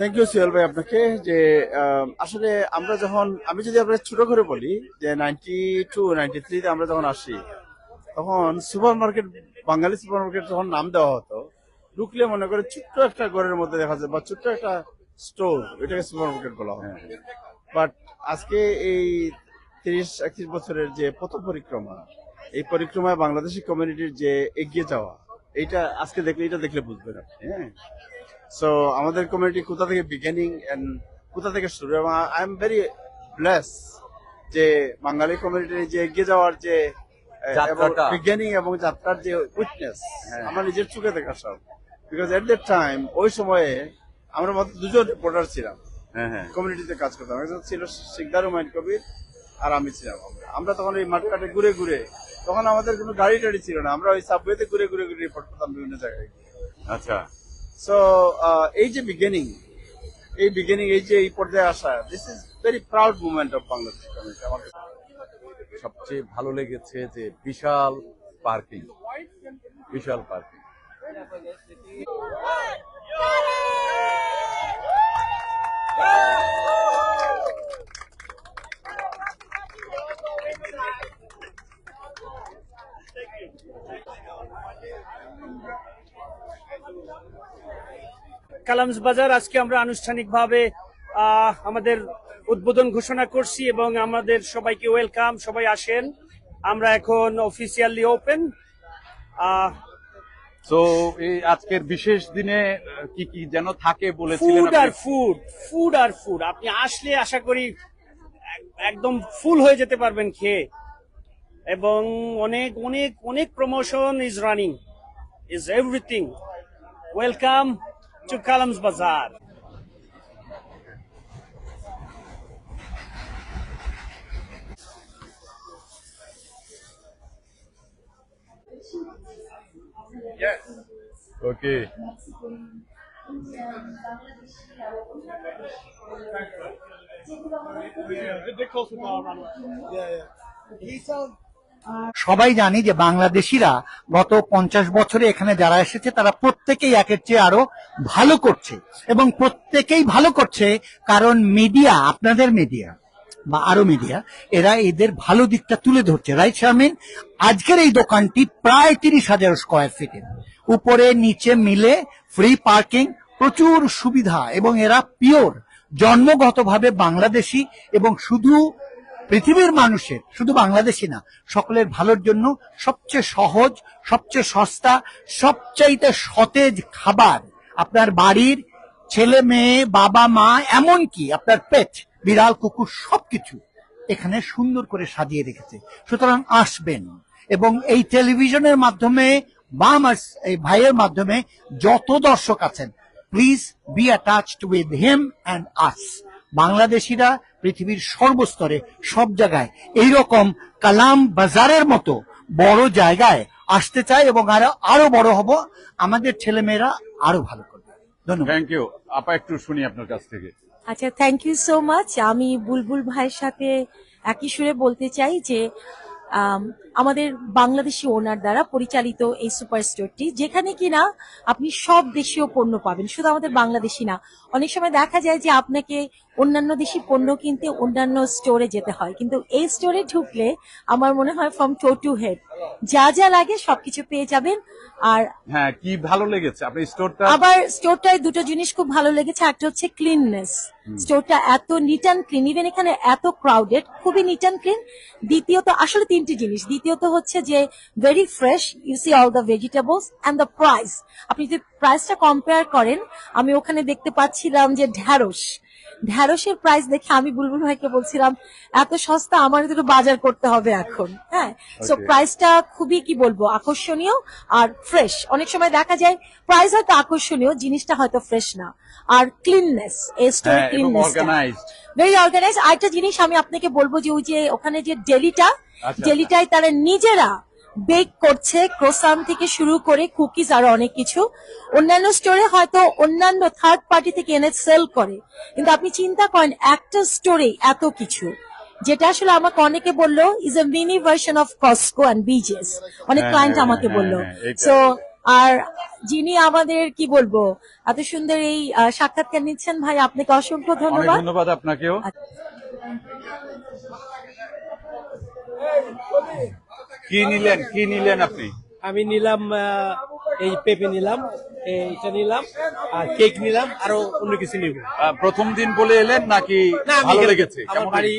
Thank you সিয়াল ভাই, আপনাকে যে আসলে আমরা যখন, আমি যদি আপনাকে ছোট করে বলি, যে নাইনটি টু নাইনটি থ্রিতে আমরা যখন আসি, তখন super market Bangali super market যখন নাম দেওয়া হতো, ঢুকলে মনে করে ছোট্ট একটা ঘরের মধ্যে দেখা যায়, বা ছোট্ট একটা স্টোর এটাকে সুপার মার্কেট বলা হয়। বাট আজকে এই তিরিশ, একত্রিশ বছরের যে পথ পরিক্রমা, এই পরিক্রমায় বাংলাদেশি কমিউনিটির যে এগিয়ে যাওয়া, এইটা আজকে দেখলে, এটা দেখলে বুঝবেন আপনি হ্যাঁ? সো আমাদের কমিউনিটি কোথা থেকে বিগিনিং এন্ড কোথা থেকে শুরু? এবং আই এম ভেরি ব্লেস যে বাঙালি কমিউনিটির যে এগিয়ে যাওয়ার যে বিজ্ঞানী এবং যাত্রার যে উইটনেস আমার নিজের চোখে দেখা সব। বিকজ এট দ্যাট টাইম ওই সময়ে আমরা মাত্র দুজন রিপোর্টার ছিলাম। হ্যাঁ হ্যাঁ। কমিউনিটিতে কাজ করতাম। একজন ছিল শিকদার হুমায়ুন কবির আর আমি ছিলাম আমরা। তখন এই মাঠঘাটে ঘুরে ঘুরে তখন আমাদের কোনো গাড়ি টাড়ি ছিল না। আমরা ওই সাবওয়েতে ঘুরে ঘুরে ঘুরে রিপোর্ট করতাম বিভিন্ন জায়গায় আচ্ছা। সো এই যে বিগিনিং এই বিগিনিং এই যে এই পর্যায়ে আসা this is very proud movement of Bangladesh আমার সবচেয়ে ভালো লেগেছে যে বিশাল পার্কিং বিশাল পার্কিং কালামস বাজার আজকে আমরা আনুষ্ঠানিকভাবে আমাদের উদ্বোধন ঘোষণা করছি এবং আমাদের সবাইকে ওয়েলকাম সবাই আসেন। আমরা এখন অফিসিয়ালি ওপেন তো এই আজকের বিশেষ দিনে কি কি যেন থাকে বলেছিলেন ফুড আর ফুড ফুড আর ফুড আপনি আসলে আশা করি এক- একদম ফুল হয়ে যেতে পারবেন খেয়ে। এবং অনেক অনেক অনেক promotion is running is everything welcome to Columns Bazaar. Yes. Okay. Yeah, yeah. He sounds সবাই জানি যে বাংলাদেশিরা গত পঞ্চাশ বছরে এখানে যারা এসেছে, তারা প্রত্যেকেই একের চেয়ে আরও ভালো করছে। এবং প্রত্যেকেই ভালো করছে কারণ মিডিয়া, আপনাদের মিডিয়া বা আরও মিডিয়া, এরা এদের ভালো দিকটা তুলে ধরছে। রাইট শারমিন আজকের এই দোকানটি প্রায় তিরিশ হাজার স্কোয়ার ফিটের উপরে, নিচে মিলে ফ্রি পার্কিং প্রচুর সুবিধা এবং এরা পিওর জন্মগতভাবে বাংলাদেশি এবং শুধু পৃথিবীর মানুষের, শুধু বাংলাদেশি না, সকলের ভালোর জন্য সবচেয়ে সহজ, সবচেয়ে সস্তা, সবচাইতে সতেজ খাবার আপনার বাড়ির ছেলে মেয়ে, বাবা মা, এমনকি আপনার পেট, বিড়াল, কুকুর, সবকিছু এখানে সুন্দর করে সাজিয়ে রেখেছে। সুতরাং আসবেন এবং এই টেলিভিশনের মাধ্যমে বা আমার এই ভাইয়ের মাধ্যমে যত দর্শক আছেন please be attached with him and us বাংলাদেশিরা পৃথিবীর সর্বস্তরে সব জায়গায়। এই রকম কালাম বাজারের মতো বড় জায়গায় আসতে চাই এবং আরও আরও বড় হব। আমাদের ছেলেমেয়েরা আরও ভালো করবে। ধন্যবাদ। থ্যাংক ইউ আপা একটু শুনি আপনার কাছ থেকে। আচ্ছা থ্যাংক ইউ সো মাচ আমি বুলবুল ভাইয়ের সাথে একই সুরে বলতে চাই যে আম, আমাদের বাংলাদেশি ওনার দ্বারা পরিচালিত এই সুপার স্টোরটি যেখানে কিনা আপনি সব দেশীয় পণ্য পাবেন। শুধু আমাদের বাংলাদেশি না অনেক সময় দেখা যায় যে আপনাকে অন্যান্য দেশি পণ্য কিনতে অন্যান্য স্টোরে যেতে হয়। কিন্তু এই স্টোরে ঢুকলে আমার মনে হয় ফ্রম টো টু হেড যা যা লাগে সবকিছু পেয়ে যাবেন। আর হ্যাঁ কি ভালো লেগেছে? আপনি স্টোরটা আবার স্টোরটায় দুটো জিনিস খুব ভালো লেগেছে একটা হচ্ছে ক্লিননেস স্টোরটা এত নিট অ্যান্ড ক্লিন ইভেন এখানে এত ক্রাউডেড খুবই নিট অ্যান্ড ক্লিন দ্বিতীয়ত আসলে তিনটি জিনিস। দ্বিতীয়ত হচ্ছে যে very fresh you see all the vegetables and the price আপনি যদি প্রাইসটা কম্পেয়ার করেন, আমি ওখানে দেখতে পাচ্ছিলাম যে ঢ্যাঁড়স ঢ্যাঁড়সের প্রাইস দেখে আমি বুলবুল ভাইকে বলছিলাম এত সস্তা আমার একটু বাজার করতে হবে এখন। হ্যাঁ? সো প্রাইসটা খুবই কি বলব আকর্ষণীয় আর ফ্রেশ অনেক সময় দেখা যায় প্রাইস হয়তো আকর্ষণীয় জিনিসটা হয়তো ফ্রেশ না। আর ক্লিননেস এই স্টোর ক্লিননেস ভেরি অর্গানাইজ আরেকটা জিনিস আমি আপনাকে বলব যে ওই যে ওখানে যে ডেলিটা আচ্ছা। ডেলিটায় তারা নিজেরা বেক করছে ক্রোসান থেকে শুরু করে কুকিজ আর অনেক কিছু। অন্যান্য স্টোরে হয়তো অন্যান্য থার্ড পার্টি থেকে এনে সেল করে। কিন্তু আপনি চিন্তা করেন একটা স্টোরে এত কিছু। যেটা আসলে আমাকে অনেকে বলল is a mini version of Costco and BJ's অনেক হ্যাঁ, ক্লায়েন্ট হ্যাঁ, আমাকে হ্যাঁ, বলল। হ্যাঁ, সো আর যিনি আমাদের কি বলব এত সুন্দর এই আহ, সাক্ষাৎকার নিচ্ছেন ভাই আপনাকে অসংখ্য ধন্যবাদ। ধন্যবাদ আপনাকেও। কি নিলেন? কি নিলেন আপনি? আমি নিলাম এই পেঁপে নিলাম এইটা নিলাম আর কেক নিলাম আরও অন্য কিছু নিব। প্রথম দিন বলে এলেন নাকি ভালো লেগেছে? কেমন বাড়ি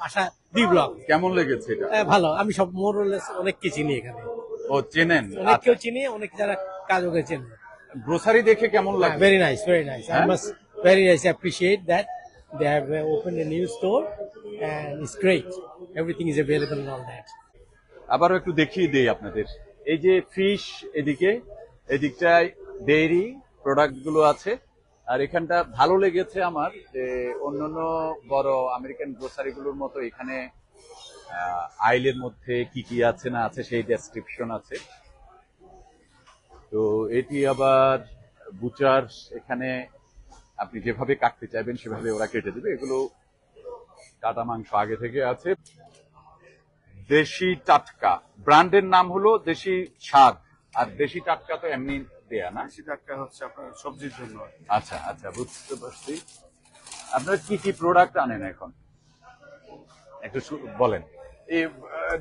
বাসা ডি ব্লক কেমন লেগেছে এটা? ভালো। আমি সব মোর অনেক কিছু চিনি এখানে। ও চেনেন? অনেক কেউ চিনি অনেক যারা কাজ করে চেনে। গ্রোসারি দেখে কেমন লাগে very nice very nice I হ্যাঁ? Must very nice appreciate that they have open a new store and it's great everything is available on that আবারও একটু দেখিয়ে দেই আপনাদের। এই যে ফিশ এদিকে, এদিকটায় ডেইরি প্রোডাক্টগুলো আছে। আর এখানটা ভালো লেগেছে আমার যে অন্যান্য বড় আমেরিকান গ্রোসারি গুলোর মতো এখানে আইলের মধ্যে কি কি আছে না আছে সেই ডেসক্রিপশন আছে। তো এটি আবার বুচার এখানে আপনি যেভাবে কাটতে চাইবেন সেভাবে ওরা কেটে দেবে। এগুলো কাটা মাংস আগে থেকে আছে। দেশি টাটকা। ব্র্যান্ডের নাম হলো দেশি স্বাদ। আর দেশি টাটকা তো এমনি দেয়া না? দেশি টাটকা হচ্ছে আপনার সবজির জন্য। আচ্ছা আচ্ছা বুঝতে পারছি। আপনারা কি কি প্রোডাক্ট আনেন এখন? একটু বলেন। এই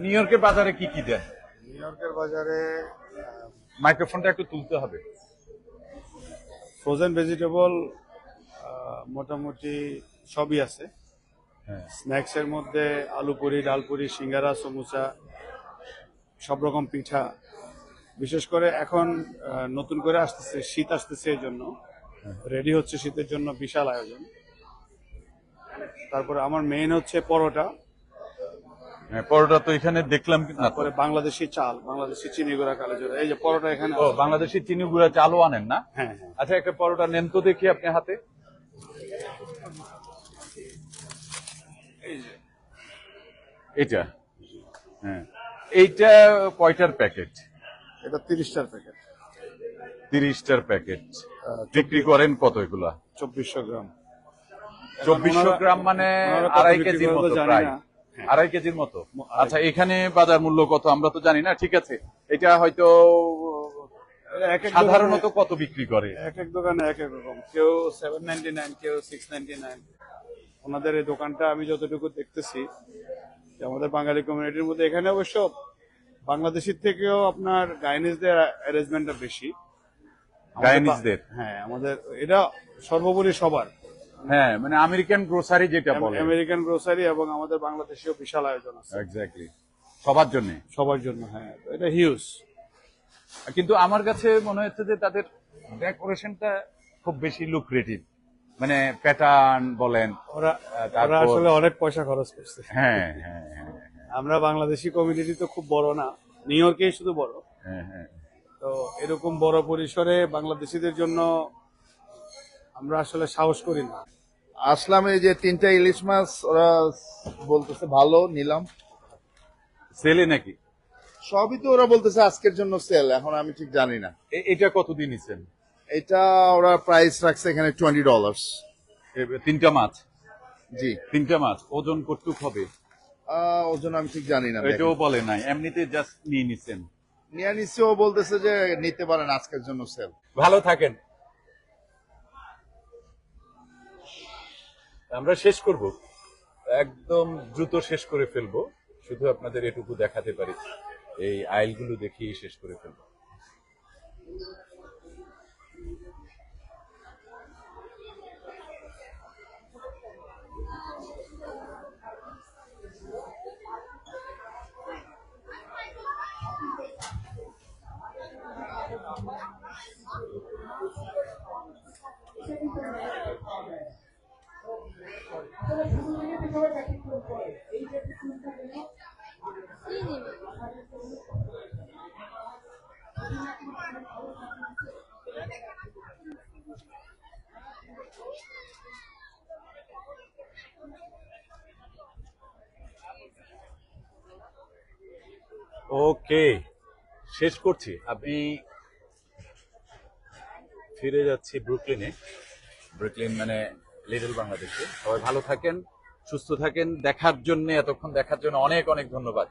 নিউ ইয়র্কের বাজারে কি কি দেন? নিউ ইয়র্কের বাজারে মাইক্রোফোনটা একটু তুলতে হবে। ফ্রোজেন ভেজিটেবল মোটামুটি সবই আছে। স্ন্যাক্স এর মধ্যে আলু পুরি ডাল পুরি সিঙ্গারা সমুচা সব রকম পিঠা। বিশেষ করে এখন নতুন করে আসতেছে শীত আসতেছে এই জন্য রেডি হচ্ছে শীতের জন্য বিশাল আয়োজন। তারপরে আমার মেইন হচ্ছে পরোটা। হ্যাঁ, পরোটা তো এখানে দেখলাম তারপরে বাংলাদেশি চাল বাংলাদেশি চিনি গুঁড়া কালো জিরা এই যে পরোটা এখানে। বাংলাদেশি চিনি গুঁড়া চালও আনেন না? হ্যাঁ হ্যাঁ। আচ্ছা একটা পরোটা নেন তো দেখি আপনি হাতে। এটা হ্যাঁ। এইটা কয়টার প্যাকেট? এটা তিরিশটার প্যাকেট। তিরিশটার প্যাকেট। বিক্রি করেন কত এগুলা? চব্বিশশো গ্রাম। চব্বিশশো গ্রাম মানে আড়াই কেজির মতো প্রায়। হ্যাঁ। আড়াই কেজির মতো? আচ্ছা এখানে বাজার মূল্য কত আমরা তো জানি না ঠিক আছে। এটা হয়তো এক এক সাধারণত কত বিক্রি করে? এক এক দোকানে এক এক রকম। কেউ সেভেন নাইনটি নাইন কেউ সিক্স নাইনটি নাইন ওনাদের এই দোকানটা আমি যতটুকু দেখতেছি আমাদের বাঙালি কমিউনিটির মধ্যে এখানে অবশ্য বাংলাদেশের থেকেও আপনার গাইনিজদের অ্যারেঞ্জমেন্টটা বেশি। গায়ানিজদের হ্যাঁ আমাদের এটা সর্বোপরি সবার। হ্যাঁ মানে আমেরিকান গ্রোসারি যেটা বলে। আমেরিকান গ্রোসারি এবং আমাদের বাংলাদেশেও বিশাল আয়োজন আছে। এক্স্যাক্টলি সবার জন্য? সবার জন্য হ্যাঁ। এটা হিউজ কিন্তু আমার কাছে মনে হচ্ছে যে তাদের ডেকোরেশনটা খুব বেশি লুক্রেটিভ মানে প্যাটার্ন বলেন ওরা ওরা আসলে অনেক পয়সা খরচ করছে। হ্যাঁ হ্যাঁ হ্যাঁ আমরা বাংলাদেশি কমিউনিটি তো খুব বড় না। নিউ ইয়র্কেই শুধু বড়। হ্যাঁ হ্যাঁ। তো এরকম বড় পরিসরে বাংলাদেশিদের জন্য আমরা আসলে সাহস করি না। আসলাম এই যে তিনটা ইলিশ মাছ ওরা বলতেছে ভালো নিলাম। সেলে নাকি? সবই তো ওরা বলতেছে আজকের জন্য সেল এখন আমি ঠিক জানি না। এ- এটা কত দিন নিছেন এটা ওরা প্রাইস রাখছে এখানে টোয়েন্টি ডলার্স তিনটা মাছ? জি। তিনটা মাছ ওজন কতটুক হবে? ওজন আমি ঠিক জানি না এটাও বলে নাই এমনিতে জাস্ট নিয়ে নিছেন। নিয়ে নিচ্ছে ও বলতেছে যে নিতে পারেন আজকের জন্য সেল ভালো থাকেন। আমরা শেষ করব। একদম দ্রুত শেষ করে ফেলব। শুধু আপনাদের এটুকু দেখাতে পারি। এই আইলগুলো দেখিয়ে শেষ করে ফেলব। ওকে শেষ করছি। আমি ফিরে যাচ্ছি ব্রুকলিনে। ব্রুকলিন মানে লিটল বাংলাদেশে সবাই ভালো থাকেন, সুস্থ থাকেন। দেখার জন্য, এতক্ষণ দেখার জন্য অনেক অনেক ধন্যবাদ।